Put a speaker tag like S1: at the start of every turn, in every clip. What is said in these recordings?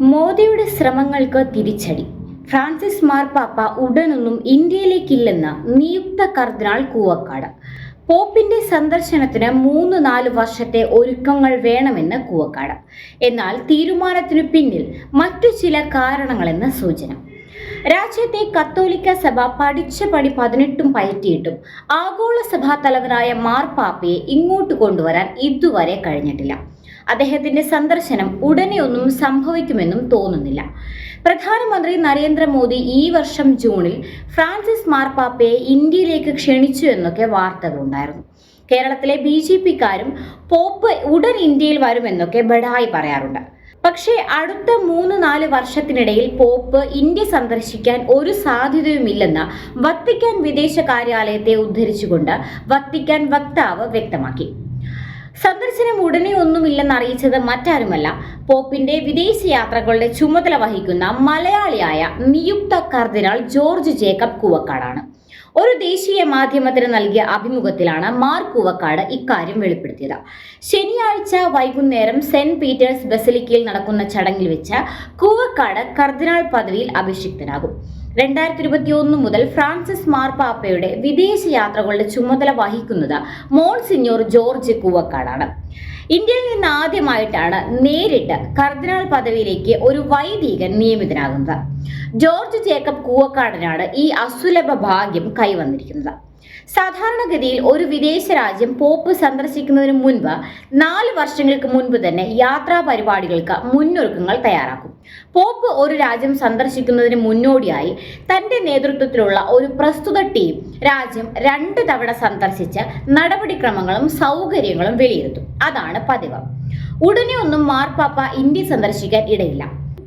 S1: മോദിയുടെ ശ്രമങ്ങൾക്ക് തിരിച്ചടി. ഫ്രാൻസിസ് മാർപ്പാപ്പ ഉടനൊന്നും ഇന്ത്യയിലേക്കില്ലെന്ന് നിയുക്ത കർദിനാൾ കൂവക്കാട്. പോപ്പിന്റെ സന്ദർശനത്തിന് മൂന്ന് നാല് വർഷത്തെ ഒരുക്കങ്ങൾ വേണമെന്ന് കൂവക്കാട്. എന്നാൽ തീരുമാനത്തിനു പിന്നിൽ മറ്റു ചില കാരണങ്ങളെന്ന് സൂചന. രാജ്യത്തെ കത്തോലിക്ക സഭ പഠിച്ച പണി പതിനെട്ടും പയറ്റിയിട്ടും. ആഗോള സഭാ തലവനായ മാർപ്പാപ്പയെ ഇങ്ങോട്ട് കൊണ്ടുവരാൻ ഇതുവരെ കഴിഞ്ഞിട്ടില്ല. അദ്ദേഹത്തിന്റെ സന്ദർശനം ഉടനെ ഒന്നും സംഭവിക്കുമെന്നും തോന്നുന്നില്ല. പ്രധാനമന്ത്രി നരേന്ദ്രമോദി ഈ വർഷം ജൂണിൽ ഫ്രാൻസിസ് മാർപ്പാപ്പയെ ഇന്ത്യയിലേക്ക് ക്ഷണിച്ചു എന്നൊക്കെ വാർത്തകളുണ്ടായിരുന്നു. കേരളത്തിലെ ബി ജെ പിക്കാരും പോപ്പ് ഉടൻ ഇന്ത്യയിൽ വരുമെന്നൊക്കെ ബഡായി പറയാറുണ്ട്. പക്ഷേ അടുത്ത മൂന്ന് നാല് വർഷത്തിനിടയിൽ പോപ്പ് ഇന്ത്യ സന്ദർശിക്കാൻ ഒരു സാധ്യതയുമില്ലെന്ന് വത്തിക്കാൻ വിദേശ കാര്യാലയത്തെ ഉദ്ധരിച്ചുകൊണ്ട് വത്തിക്കാൻ വക്താവ് വ്യക്തമാക്കി. സന്ദർശനം ഉടനെ ഒന്നുമില്ലെന്ന് അറിയിച്ചത് മറ്റാരുമല്ല. പോപ്പിന്റെ വിദേശ യാത്രകളുടെ ചുമതല വഹിക്കുന്ന മലയാളിയായ നിയുക്ത കർദിനാൾ ജോർജ് ജേക്കബ് കൂവക്കാടാണ്. ഒരു ദേശീയ മാധ്യമത്തിന് നൽകിയ അഭിമുഖത്തിലാണ് മാർ കൂവക്കാട് ഇക്കാര്യം വെളിപ്പെടുത്തിയത്. ശനിയാഴ്ച വൈകുന്നേരം സെന്റ് പീറ്റേഴ്സ് ബസലിക്കയിൽ നടക്കുന്ന ചടങ്ങിൽ വെച്ച് കൂവക്കാട് കർദിനാൾ പദവിയിൽ അഭിഷിക്തനാകും. രണ്ടായിരത്തി ഇരുപത്തി ഒന്ന് മുതൽ ഫ്രാൻസിസ് മാർപ്പാപ്പയുടെ വിദേശ യാത്രകളുടെ ചുമതല വഹിക്കുന്നത് മോൺസിഞ്ഞോർ ജോർജ് കൂവക്കാടാണ്. ഇന്ത്യയിൽ നിന്ന് ആദ്യമായിട്ടാണ് നേരിട്ട് കർദിനാൾ പദവിയിലേക്ക് ഒരു വൈദികൻ നിയമിതനാകുന്നത്. ജോർജ് ജേക്കബ് കൂവക്കാടനാണ് ഈ അസുലഭ ഭാഗ്യം കൈവന്നിരിക്കുന്നത്. സാധാരണഗതിയിൽ ഒരു വിദേശ രാജ്യം പോപ്പ് സന്ദർശിക്കുന്നതിന് മുൻപ് നാല് വർഷങ്ങൾക്ക് മുൻപ് തന്നെ യാത്രാ പരിപാടികൾക്ക് മുന്നൊരുക്കങ്ങൾ തയ്യാറാക്കും. പോപ്പ് ഒരു രാജ്യം സന്ദർശിക്കുന്നതിന് മുന്നോടിയായി തന്റെ നേതൃത്വത്തിലുള്ള ഒരു പ്രസ്തുത ടീം രാജ്യം രണ്ട് തവണ സന്ദർശിച്ച് നടപടിക്രമങ്ങളും സൗകര്യങ്ങളും വിലയിരുത്തും. അതാണ് പതിവ്. ഉടനെ ഒന്നും മാർപ്പാപ്പ ഇന്ത്യ സന്ദർശിക്കാൻ ഇടയില്ല.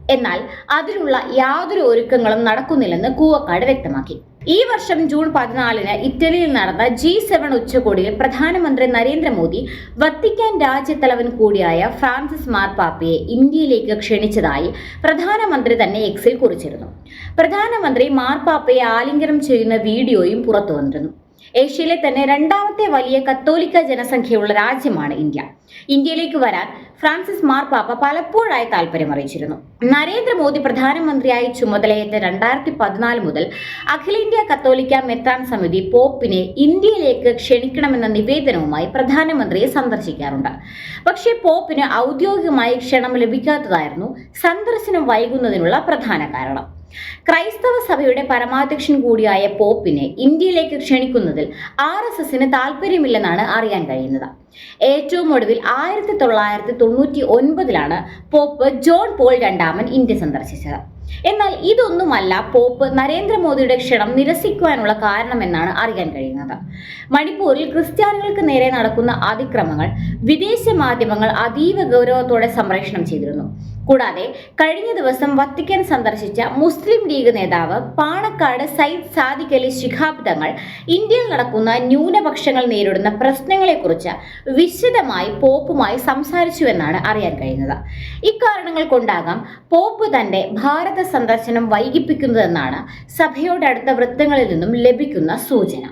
S1: എന്നാൽ അതിനുള്ള യാതൊരു ഒരുക്കങ്ങളും നടക്കുന്നില്ലെന്ന് കൂവക്കാട് വ്യക്തമാക്കി. ഈ വർഷം ജൂൺ പതിനാലിന് ഇറ്റലിയിൽ നടന്ന ജി സെവൻ ഉച്ചകോടിയിൽ പ്രധാനമന്ത്രി നരേന്ദ്രമോദി വത്തിക്കാൻ രാജ്യത്തലവൻ കൂടിയായ ഫ്രാൻസിസ് മാർപ്പാപ്പയെ ഇന്ത്യയിലേക്ക് ക്ഷണിച്ചതായി പ്രധാനമന്ത്രി തന്നെ എക്സിൽ കുറിച്ചിരുന്നു. പ്രധാനമന്ത്രി മാർപ്പാപ്പയെ ആലിംഗനം ചെയ്യുന്ന വീഡിയോയും പുറത്തു വന്നിരുന്നു ഏഷ്യയിലെ തന്നെ രണ്ടാമത്തെ വലിയ കത്തോലിക്ക ജനസംഖ്യയുള്ള രാജ്യമാണ് ഇന്ത്യ. ഇന്ത്യയിലേക്ക് വരാൻ ഫ്രാൻസിസ് മാർപ്പാപ്പ പലപ്പോഴായി താല്പര്യം അറിയിച്ചിരുന്നു. നരേന്ദ്രമോദി പ്രധാനമന്ത്രിയായി ചുമതലയേറ്റ രണ്ടായിരത്തി പതിനാല് മുതൽ അഖിലേന്ത്യാ കത്തോലിക്ക മെത്രാൻ സമിതി പോപ്പിനെ ഇന്ത്യയിലേക്ക് ക്ഷണിക്കണമെന്ന നിവേദനവുമായി പ്രധാനമന്ത്രിയെ സന്ദർശിക്കാറുണ്ട്. പക്ഷേ പോപ്പിന് ഔദ്യോഗികമായി ക്ഷണം ലഭിക്കാത്തതായിരുന്നു സന്ദർശനം വൈകുന്നതിനുള്ള പ്രധാന കാരണം. ക്രൈസ്തവ സഭയുടെ പരമാധ്യക്ഷൻ കൂടിയായ പോപ്പിനെ ഇന്ത്യയിലേക്ക് ക്ഷണിക്കുന്നതിൽ ആർ എസ് എസിന് താല്പര്യമില്ലെന്നാണ് അറിയാൻ കഴിയുന്നത്. ഏറ്റവും ഒടുവിൽ ആയിരത്തി തൊള്ളായിരത്തി തൊണ്ണൂറ്റി ഒൻപതിലാണ് പോപ്പ് ജോൺ പോൾ രണ്ടാമൻ ഇന്ത്യ സന്ദർശിച്ചത്. എന്നാൽ ഇതൊന്നുമല്ല പോപ്പ് നരേന്ദ്രമോദിയുടെ ക്ഷണം നിരസിക്കുവാനുള്ള കാരണമെന്നാണ് അറിയാൻ കഴിയുന്നത്. മണിപ്പൂരിൽ ക്രിസ്ത്യാനികൾക്ക് നേരെ നടക്കുന്ന അതിക്രമങ്ങൾ വിദേശ മാധ്യമങ്ങൾ അതീവ ഗൗരവത്തോടെ സംപ്രേഷണം ചെയ്തിരുന്നു. കൂടാതെ കഴിഞ്ഞ ദിവസം വത്തിക്കാൻ സന്ദർശിച്ച മുസ്ലിം ലീഗ് നേതാവ് പാണക്കാട് സയ്യിദ് സാദിഖ് അലി ശിഹാബ് തങ്ങൾ ഇന്ത്യയിൽ നടക്കുന്ന ന്യൂനപക്ഷങ്ങൾ നേരിടുന്ന പ്രശ്നങ്ങളെക്കുറിച്ച് വിശദമായി പോപ്പുമായി സംസാരിച്ചുവെന്നാണ് അറിയാൻ കഴിയുന്നത്. ഇക്കാരണങ്ങൾ കൊണ്ടാകാം പോപ്പ് തന്റെ ഭാരത സന്ദർശനം വൈകിപ്പിക്കുന്നതെന്നാണ് സഭയോടടുത്ത വൃത്തങ്ങളിൽ നിന്നും ലഭിക്കുന്ന സൂചന.